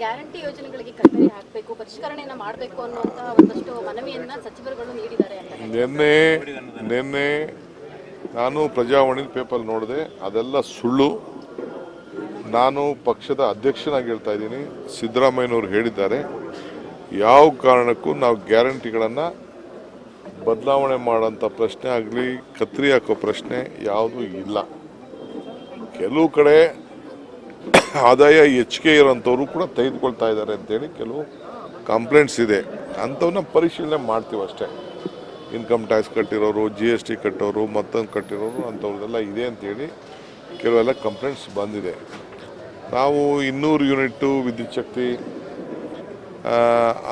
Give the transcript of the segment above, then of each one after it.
Guarantee ಯೋಜನೆಗಳಿಗೆ ಕಟ್ಟರಿ ಹಾಕಬೇಕು, ಪರಿಷ್ಕರಣೆಯನ್ನು ಮಾಡಬೇಕು ಅನ್ನುವಂತಹ ಒಂದಷ್ಟು ಮನವಿಯನ್ನ ಸಚಿವರುಗಳು ನೀಡಿದ್ದಾರೆ ನಿನ್ನೆ ನಿನ್ನೆ ನಾನು ಪ್ರಜಾವಾಣಿ ಪೇಪರ್ ನೋಡಿದೆ, ಅದೆಲ್ಲ ಸುಳ್ಳು. ನಾನು ಪಕ್ಷದ ಅಧ್ಯಕ್ಷನಾಗಿ ಹೇಳ್ತಾ ಇದ್ದೀನಿ, ಸಿದ್ದರಾಮಯ್ಯನವರು ಹೇಳಿದ್ದಾರೆ, ಯಾವ ಕಾರಣಕ್ಕೂ ನಾವು ಗ್ಯಾರಂಟಿಗಳನ್ನು ಬದಲಾವಣೆ ಮಾಡೋಂಥ ಪ್ರಶ್ನೆ ಆಗಲಿ, ಕತ್ರಿ ಹಾಕೋ ಪ್ರಶ್ನೆ ಯಾವುದೂ ಇಲ್ಲ. ಕೆಲವು ಕಡೆ ಆದಾಯ ಹೆಚ್ಚಿಗೆ ಇರೋಂಥವ್ರು ಕೂಡ ತೆಗೆದುಕೊಳ್ತಾ ಇದ್ದಾರೆ ಅಂತೇಳಿ ಕೆಲವು ಕಂಪ್ಲೇಂಟ್ಸ್ ಇದೆ. ಅಂಥವನ್ನ ಪರಿಶೀಲನೆ ಮಾಡ್ತೀವಿ ಅಷ್ಟೇ. ಇನ್ಕಮ್ ಟ್ಯಾಕ್ಸ್ ಕಟ್ಟಿರೋರು ಜಿ ಎಸ್ ಟಿ ಕಟ್ಟೋರು, ಮತ್ತೊಂದು ಕಟ್ಟಿರೋರು ಅಂಥವ್ರದ್ದೆಲ್ಲ ಇದೆ ಅಂತೇಳಿ ಕೆಲವೆಲ್ಲ ಕಂಪ್ಲೇಂಟ್ಸ್ ಬಂದಿದೆ. ನಾವು ಇನ್ನೂರು ಯೂನಿಟ್ಟು ವಿದ್ಯುತ್ ಶಕ್ತಿ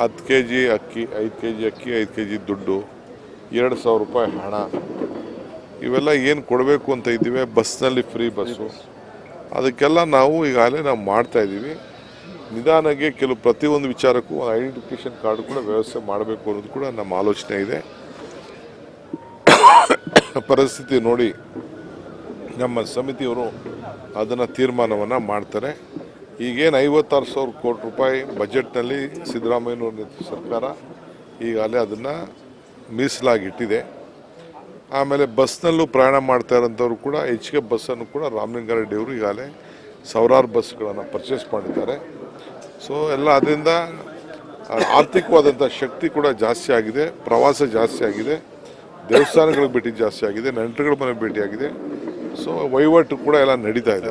ಹತ್ತು ಕೆ ಜಿ ಅಕ್ಕಿ, ಐದು ಕೆ ಜಿ ಅಕ್ಕಿ, ಐದು ಕೆ ಜಿ ದುಡ್ಡು, ಎರಡು ಸಾವಿರ ರೂಪಾಯಿ ಹಣ. ಇವೆಲ್ಲ ಏನು ಕೊಡಬೇಕು ಅಂತ ಇದ್ದೀವಿ? ಬಸ್ನಲ್ಲಿ ಫ್ರೀ ಬಸ್ಸು. ಅದಕ್ಕೆಲ್ಲ ನಾವು ಈಗಾಗಲೇ ನಾವು ಮಾಡ್ತಾ ಇದ್ದೀವಿ. ನಿಧಾನಕ್ಕೆ ಕೆಲವು ಪ್ರತಿಯೊಂದು ವಿಚಾರಕ್ಕೂ ಐಡೆಂಟಿಫಿಕೇಶನ್ ಕಾರ್ಡ್ ಕೂಡ ವ್ಯವಸ್ಥೆ ಮಾಡಬೇಕು ಅನ್ನೋದು ಕೂಡ ನಮ್ಮ ಆಲೋಚನೆ ಇದೆ. ಪರಿಸ್ಥಿತಿ ನೋಡಿ ನಮ್ಮ ಸಮಿತಿಯವರು ಅದನ್ನು ತೀರ್ಮಾನವನ್ನು ಮಾಡ್ತಾರೆ. ಈಗೇನು ಐವತ್ತಾರು ಸಾವಿರ ಕೋಟಿ ರೂಪಾಯಿ ಬಜೆಟ್ನಲ್ಲಿ ಸಿದ್ದರಾಮಯ್ಯನವ್ರ ಸರ್ಕಾರ ಈಗಾಗಲೇ ಅದನ್ನು ಮೀಸಲಾಗಿಟ್ಟಿದೆ. ಆಮೇಲೆ ಬಸ್ನಲ್ಲೂ ಪ್ರಯಾಣ ಮಾಡ್ತಾ ಇರೋಂಥವ್ರು ಕೂಡ ಹೆಚ್ಚಿಗೆ ಬಸ್ಸನ್ನು ಕೂಡ ರಾಮಲಿಂಗಾರೆಡ್ಡಿ ಅವರು ಈಗಾಗಲೇ ಸಾವಿರಾರು ಬಸ್ಗಳನ್ನು ಪರ್ಚೇಸ್ ಮಾಡಿದ್ದಾರೆ. ಸೊ ಎಲ್ಲ ಅದರಿಂದ ಆರ್ಥಿಕವಾದಂಥ ಶಕ್ತಿ ಕೂಡ ಜಾಸ್ತಿ ಆಗಿದೆ, ಪ್ರವಾಸ ಜಾಸ್ತಿ ಆಗಿದೆ, ದೇವಸ್ಥಾನಗಳಿಗೆ ಭೇಟಿ ಜಾಸ್ತಿ ಆಗಿದೆ, ನೆಂಟರುಗಳ ಮನೆ ಭೇಟಿಯಾಗಿದೆ ಸೊ ವಹಿವಾಟು ಕೂಡ ಎಲ್ಲ ನಡೀತಾ ಇದೆ.